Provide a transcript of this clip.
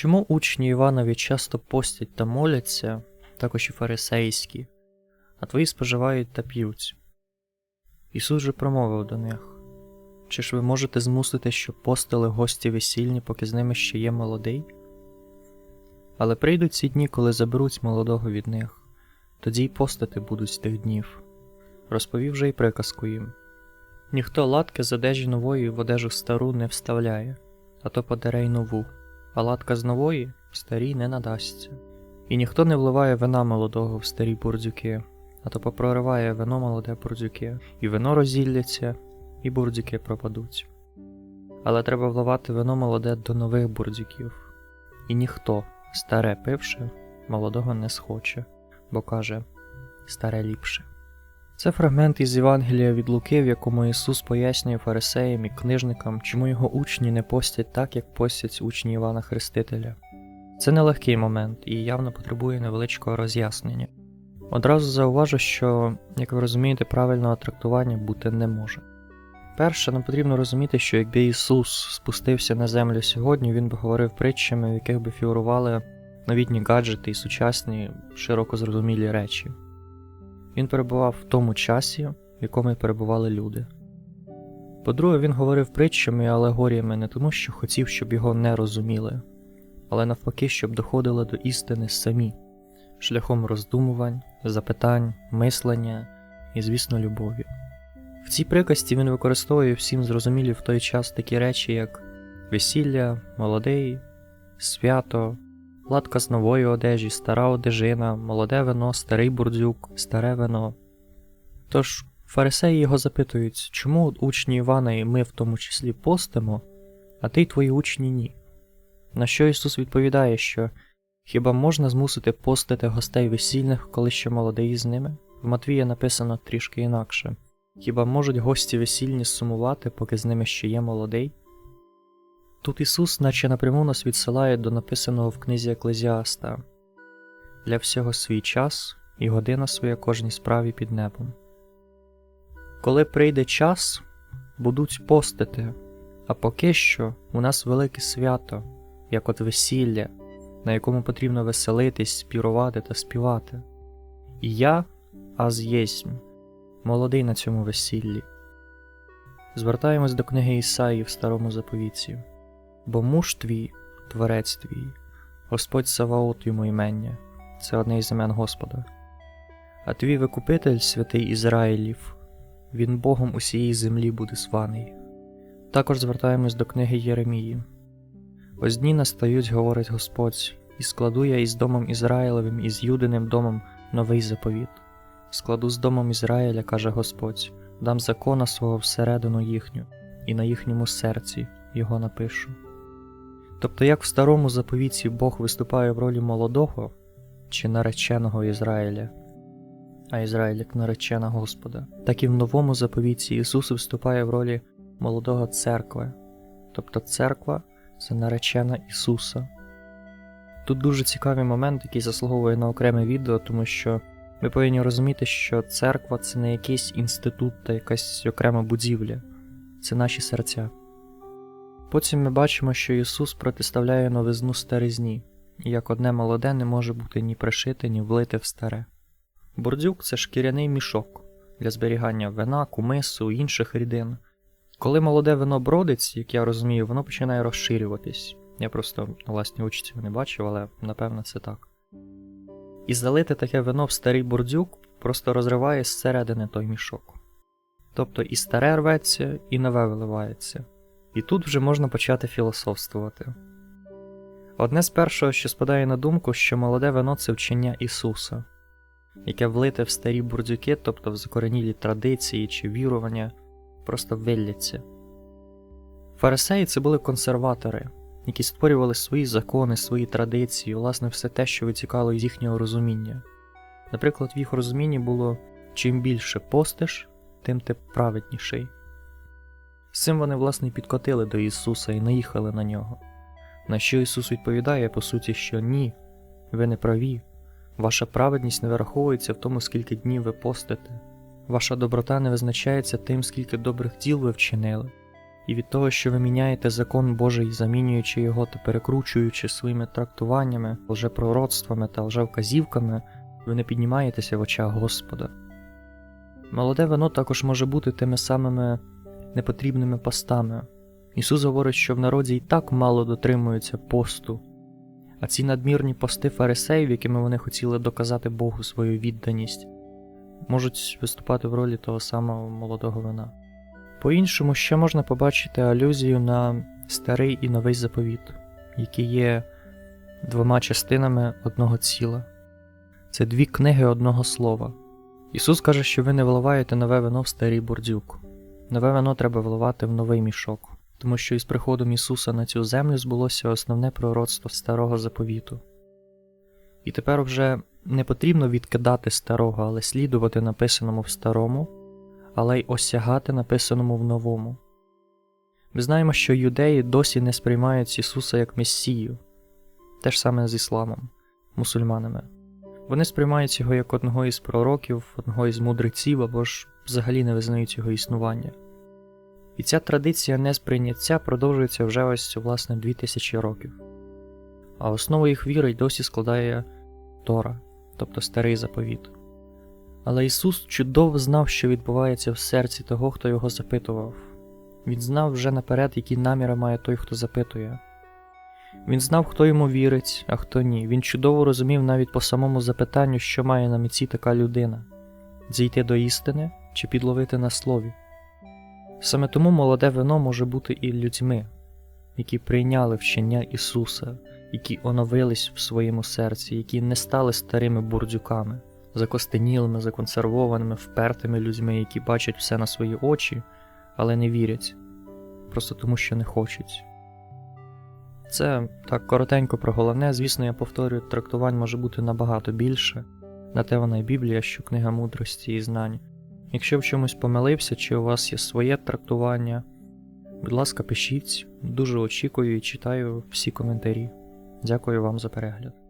Чому учні Іванові часто постять та моляться, також і фарисейські, а твої споживають та п'ють? Ісус же промовив до них Чи ж ви можете змусити, щоб постили гості весільні, поки з ними ще є молодий? Але прийдуть ці дні, коли заберуть молодого від них, тоді й постати будуть з тих днів. Розповів же й приказку їм Ніхто латки з одежі нової в одежу стару не вставляє, а то подере й нову, а латка з нової старій не надасться. І ніхто не вливає вина молодого в старі бурдюки, а то попрориває вино молоде бурдюки, і вино розілляться, і бурдюки пропадуть. Але треба вливати вино молоде до нових бурдюків, і ніхто, старе пивши, молодого не схоче, бо каже старе ліпше. Це фрагмент із Євангелія від Луки, в якому Ісус пояснює фарисеям і книжникам, чому його учні не постять так, як постять учні Івана Хрестителя. Це нелегкий момент і явно потребує невеличкого роз'яснення. Одразу зауважу, що, як ви розумієте, правильного трактування бути не може. Перше, нам потрібно розуміти, що якби Ісус спустився на землю сьогодні, Він би говорив притчами, в яких би фігурували новітні гаджети і сучасні широко зрозумілі речі. Він перебував в тому часі, в якому перебували люди. По-друге, він говорив притчами і алегоріями не тому, що хотів, щоб його не розуміли, але навпаки, щоб доходили до істини самі, шляхом роздумувань, запитань, мислення і, звісно, любові. В цій приказці він використовує всім зрозумілі в той час такі речі, як весілля, молодий, свято, латка з нової одежі, стара одежина, молоде вино, старий бурдюк, старе вино. Тож фарисеї його запитують, чому учні Івана і ми в тому числі постимо, а ти й твої учні ні. На що Ісус відповідає, що хіба можна змусити постити гостей весільних, коли ще молодий з ними? В Матвія написано трішки інакше хіба можуть гості весільні сумувати, поки з ними ще є молодий? Тут Ісус, наче напряму нас відсилає до написаного в книзі Еклезіаста для всього свій час і година своя кожній справі під небом. Коли прийде час, будуть постити, а поки що у нас велике свято, як от весілля, на якому потрібно веселитись, спірувати та співати. І я, аз єсмь, молодий на цьому весіллі. Звертаємось до книги Ісаї в старому заповіті бо муж твій, творець твій, Господь Саваот йому імення, це одне із імен Господа. А твій викупитель, святий Ізраїлів, він Богом усієї землі буде званий. Також звертаємось до книги Єремії. Ось дні настають, говорить Господь, і складу я із домом Ізраїлевим і з Юдиним домом новий заповіт. Складу з домом Ізраїля, каже Господь, дам закона свого всередину їхню, і на їхньому серці його напишу. Тобто, як в старому заповіті Бог виступає в ролі молодого чи нареченого Ізраїля, а Ізраїль як наречена Господа, так і в новому заповіті Ісус виступає в ролі молодого церкви, тобто церква це наречена Ісуса. Тут дуже цікавий момент, який заслуговує на окреме відео, тому що ми повинні розуміти, що церква це не якийсь інститут та якась окрема будівля, це наші серця. Потім ми бачимо, що Ісус протиставляє новизну старизні, як одне молоде не може бути ні пришите, ні влите в старе. Бордюк це шкіряний мішок для зберігання вина, кумису, інших рідин. Коли молоде вино бродить, як я розумію, воно починає розширюватись. Я просто власні очі цього не бачив, але напевно це так. І залити таке вино в старий бордюк просто розриває зсередини той мішок. Тобто і старе рветься, і нове виливається. І тут вже можна почати філософствувати. Одне з першого, що спадає на думку, що молоде вино це вчення Ісуса, яке влите в старі бурдюки, тобто в закоренілі традиції чи вірування, просто вилляться. Фарисеї це були консерватори, які створювали свої закони, свої традиції, власне, все те, що витікало із їхнього розуміння. Наприклад, в їх розумінні було чим більше постиш, тим ти праведніший. З цим вони, власне, підкотили до Ісуса і наїхали на нього. На що Ісус відповідає, по суті, що ні, ви не праві, ваша праведність не вираховується в тому, скільки днів ви постите, ваша доброта не визначається тим, скільки добрих діл ви вчинили, І від того, що ви міняєте закон Божий, замінюючи його та перекручуючи своїми трактуваннями, лжепророцтвами та лжевказівками, ви не піднімаєтеся в очах Господа. Молоде вино також може бути тими самими непотрібними постами. Ісус говорить, що в народі і так мало дотримуються посту, а ці надмірні пости фарисеїв, якими вони хотіли доказати Богу свою відданість, можуть виступати в ролі того самого молодого вина. По-іншому ще можна побачити алюзію на старий і новий заповіт, які є двома частинами одного ціла. Це дві книги одного слова. Ісус каже, що ви не вливаєте нове вино в старий бурдюк. Нове вино треба вливати в новий мішок, тому що із приходом Ісуса на цю землю збулося основне пророцтво старого заповіту. І тепер вже не потрібно відкидати старого, але слідувати написаному в старому, але й осягати написаному в новому. Ми знаємо, що юдеї досі не сприймають Ісуса як Месію, те ж саме з ісламом, мусульманами. Вони сприймають його як одного із пророків, одного із мудреців або ж взагалі не визнають його існування. І ця традиція несприйняття продовжується вже ось власне 2000 років. А основу їх віри й досі складає Тора, тобто старий заповіт. Але Ісус чудово знав, що відбувається в серці того, хто його запитував. Він знав вже наперед, які наміри має той, хто запитує. Він знав, хто йому вірить, а хто ні. Він чудово розумів навіть по самому запитанню, що має на меті така людина зійти до істини чи підловити на слові. Саме тому молоде вино може бути і людьми, які прийняли вчення Ісуса, які оновились в своєму серці, які не стали старими бурдюками, закостенілими, законсервованими, впертими людьми, які бачать все на свої очі, але не вірять, просто тому що не хочуть. Це так коротенько про головне. Звісно, я повторюю, трактувань може бути набагато більше. На те вона і Біблія, що книга мудрості і знань. Якщо в чомусь помилився, чи у вас є своє трактування, будь ласка, пишіть. Дуже очікую і читаю всі коментарі. Дякую вам за перегляд.